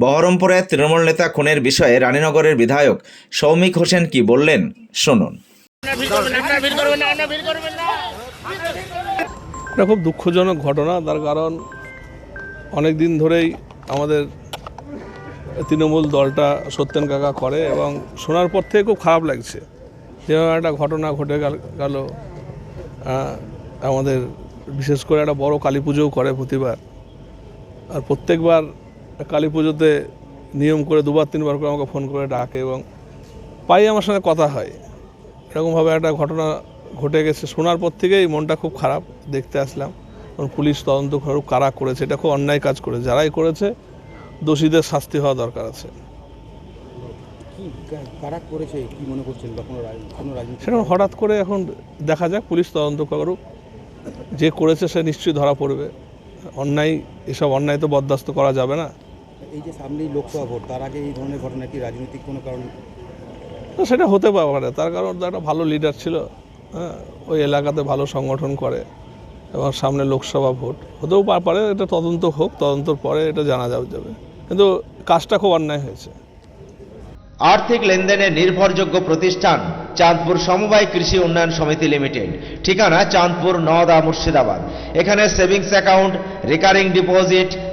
বহরমপুরে তৃণমূল নেতা খুনের বিষয়ে রানীনগরের বিধায়ক সৌমিক হোসেন কি বললেন, শুনুন। এটা খুব দুঃখজনক ঘটনা, তার কারণ অনেক দিন ধরেই আমাদের তৃণমূল দলটা সত্যেন কাকা করে এবং শোনার পর থেকে খুব খারাপ লাগছে। যেভাবে একটা ঘটনা ঘটে গেল গেল আমাদের বিশেষ করে একটা বড় কালী পুজোও করে প্রতিবার। আর প্রত্যেকবার কালী পুজোতে নিয়ম করে দুবার তিনবার করে আমাকে ফোন করে ডাকে এবং পাই আমার সঙ্গে কথা হয়। এরকমভাবে একটা ঘটনা ঘটে গেছে। শোনার পর থেকেই মনটা খুব খারাপ দেখতে আসলাম। এবং পুলিশ তদন্ত করুক কারা করেছে এটা খুব অন্যায় কাজ করে। যারাই করেছে দোষীদের শাস্তি হওয়া দরকার আছে। কারা করেছে কি মনে করছেন বা কোনো সেরকম হঠাৎ করে এখন দেখা যাক পুলিশ তদন্ত করুক। যে করেছে সে নিশ্চয়ই ধরা পড়বে। অন্যায় এসব অন্যায় তো বরদাস্ত করা যাবে না। এই যে সামনেই লোকসভা ভোট তার আগে এই ধরনের ঘটনা কি রাজনৈতিক কোনো কারণ? তো সেটা হতে পারে তার কারণ তো একটা ভালো লিডার ছিল হ্যাঁ ওই এলাকাতে ভালো সংগঠন করে এবং সামনে লোকসভা ভোট। হতেও পারে এটা তদন্ত হোক তদন্তর পরে এটা জানা যাবে যাবে। কিন্তু কাজটা খুব অন্যায় হয়েছে। আর্থিক লেনদেনের নির্ভরযোগ্য প্রতিষ্ঠান চাঁদপুর সমবায় কৃষি উন্নয়ন সমিতি লিমিটেড। ঠিকানা চাঁদপুর নওদা মুর্শিদাবাদ। এখানে savings account recurring deposit